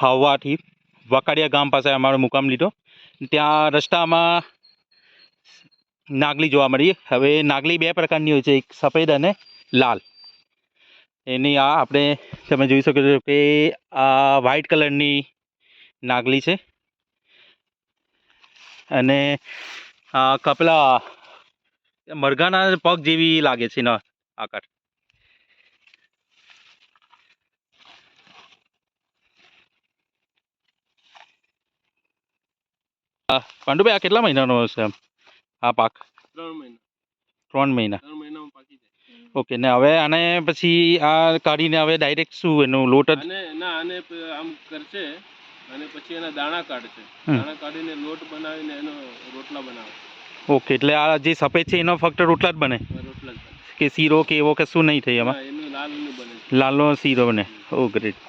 હવાથી વકાડિયા ગામ પાસે અમારો મુકામ લીધો. ત્યાં રસ્તામાં નાગલી જોવા મળી. હવે નાગલી બે પ્રકારની હોય છે, એક સફેદ અને લાલ. એની આ આપણે તમે જોઈ શકો છો કે આ વ્હાઈટ કલરની નાગલી છે. અને કપલા મરઘાના પગ જેવી લાગે છે ના આકાર. પાંડુભાઈ આ કેટલા મહિનાનો હશે આમ આ પાક? ત્રણ મહિના. ત્રણ મહિના. ત્રણ મહિનામાં પાકી જાય. ઓકે ને હવે આને પછી આ કાઢીને હવે ડાયરેક્ટ શું એનું લોટ જ? ના આને આમ કરશે અને પછી એના દાણા કાઢશે. દાણા કાઢીને લોટ બનાવીને એનો રોટલા બનાવે. ઓકે એટલે આ જે સફેદ છે એનો ફક્ત રોટલા જ બને? રોટલા જ કે શીરો કે એવો કશું નહીં થાય એમાં? હા, લાલ બને. લાલનો શીરો બને. Oh great.